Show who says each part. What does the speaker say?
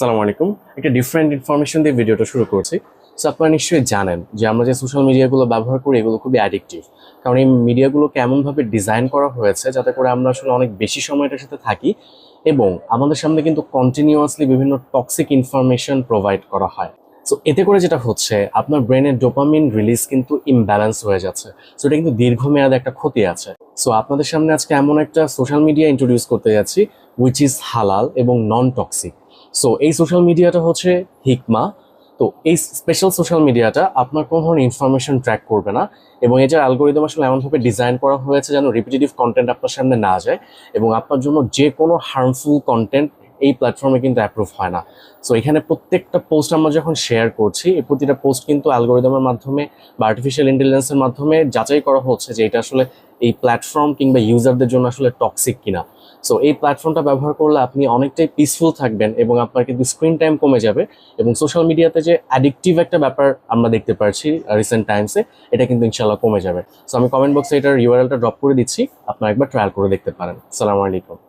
Speaker 1: সালাম আলাইকুম। একটা ডিফারেন্ট ইনফরমেশন দিয়ে ভিডিওটা শুরু করছি। সো আপনারা নিশ্চয়ই জানেন যে আমরা যে সোশ্যাল মিডিয়াগুলো ব্যবহার করি, এগুলো খুবই অ্যাডিকটিভ কারণ এই মিডিয়াগুলোকে এমনভাবে ডিজাইন করা হয়েছে, যাতে করে আমরা আসলে অনেক বেশি সময় এটার সাথে থাকি এবং আমাদের সামনে কিন্তু কন্টিনিউয়াসলি বিভিন্ন টক্সিক ইনফরমেশন প্রোভাইড করা হয়। সো এতে করে যেটা হচ্ছে, আপনার ব্রেনের ডোপামিন রিলিজ কিন্তু ইমব্যালেন্স হয়ে যাচ্ছে। সো এটা কিন্তু দীর্ঘমেয়াদে একটা ক্ষতি আছে। সো আপনাদের সামনে আজকে এমন একটা সোশ্যাল মিডিয়া ইন্ট্রোডিউস করতে যাচ্ছি উইচ ইজ হালাল এবং নন টক্সিক সো এই সোশ্যাল মিডিয়াটা হচ্ছে হিকমা তো এই স্পেশাল সোশ্যাল মিডিয়াটা আপনার কোনো ধরনের ইনফরমেশন ট্র্যাক করবে না এবং এটার অ্যালগোরিদম আসলে এমনভাবে ডিজাইন করা হয়েছে যেন রিপিটেটিভ কন্টেন্ট আপনার সামনে না যায় এবং আপনার জন্য যে কোনো হার্মফুল কন্টেন্ট এই প্ল্যাটফর্মে কিন্তু অ্যাপ্রুভ হয় না। সো এখানে প্রত্যেকটা পোস্ট আমরা যখন শেয়ার করছি, এই প্রতিটা পোস্ট কিন্তু অ্যালগোরিদমের মাধ্যমে বা আর্টিফিশিয়াল ইন্টেলিজেন্সের মাধ্যমে যাচাই করা হচ্ছে যে এটা আসলে এই প্ল্যাটফর্ম কিংবা ইউজারদের জন্য আসলে টক্সিক কিনা। সো এই প্ল্যাটফর্মটা ব্যবহার করলে আপনি অনেকটাই পিসফুল থাকবেন এবং আপনার কিন্তু স্ক্রিন টাইম কমে যাবে এবং সোশ্যাল মিডিয়াতে যে অ্যাডিকটিভ একটা ব্যাপার আমরা দেখতে পারছি রিসেন্ট টাইমসে এটা কিন্তু ইনশাল্লাহ কমে যাবে। সো আমি কমেন্ট বক্সে এটার ইউআরএলটা ড্রপ করে দিচ্ছি, আপনারা একবার ট্রায়াল করে দেখতে পারেন। সালামু আলাইকুম।